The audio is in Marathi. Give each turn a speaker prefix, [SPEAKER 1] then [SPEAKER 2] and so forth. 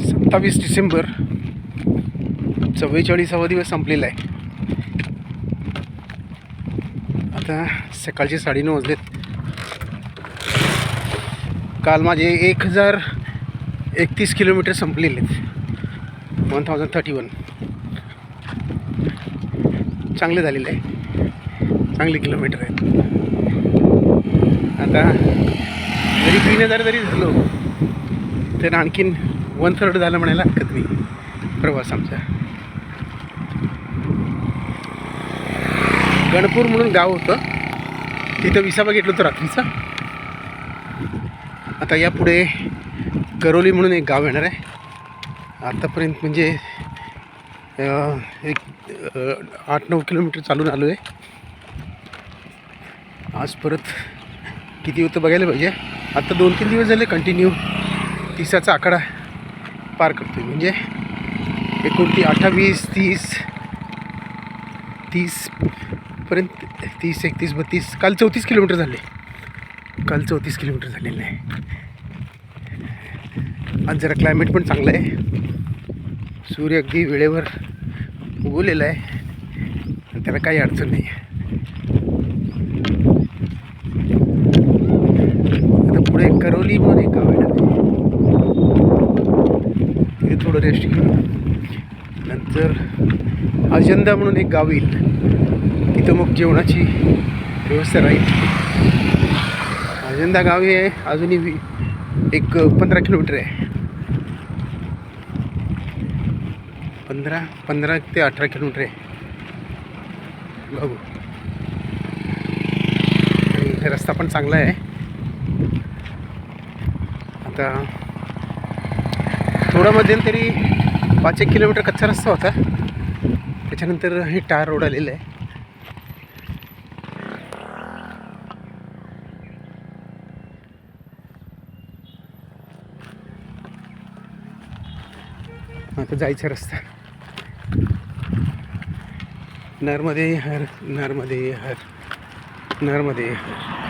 [SPEAKER 1] सत्तावीस डिसेंबर चव्वेचाळीसावा दिवस संपलेला आहे. आता सकाळचे साडेनऊ वाजलेत. काल माझे एक हजार एकतीस किलोमीटर संपलेले आहेत. वन थाउजंड थर्टी वन चांगले झालेले आहे. चांगले किलोमीटर आहेत. आता जरी तीन हजार जरी झालो तर आणखीन वन थर्ड झालं म्हणायला हरकत नाही. प्रवास आमचा. गणपूर म्हणून गाव होतं. तिथं विसावा घेतलं होतं रात्रीचा. आता यापुढे करोली म्हणून एक गाव येणार आहे. आत्तापर्यंत म्हणजे एक आठ नऊ किलोमीटर चालून आलो आहे आज परत किती होतं बघायला पाहिजे. आता दोन तीन दिवस झाले कंटिन्यू तिसाचा आकडा पार करतो म्हणजे एकोणती अठ्ठावीस तीस तीसपर्यंत तीस एकतीस बत्तीस. काल चौतीस किलोमीटर झाले. काल चौतीस किलोमीटर झालेलं आहे आज जरा क्लायमेट पण चांगलं आहे. सूर्य अगदी वेळेवर उगवलेला आहे. त्याला काही अडचण नाही आहे आता पुढे करोली म्हणून एक गाव येणार आहे तिथे थोडं रेस्ट घेऊ नंतर अजंदा म्हणून एक गाव येईल. तिथं मग जेवणाची व्यवस्था राहील. अजंदा गाव हे अजूनही एक पंधरा किलोमीटर आहे. पंधरा पंधरा ते अठरा किलोमीटर आहे. बघू. आणि रस्ता पण चांगला आहे. आता थोडा मध्यंतरी पाच एक किलोमीटर कच्चा रस्ता होता. त्याच्यानंतर हे टार रोड आलेलं आहे. आता जायचा रस्ता. नर्मदे हर नर्मदे हर नर्मदे हर.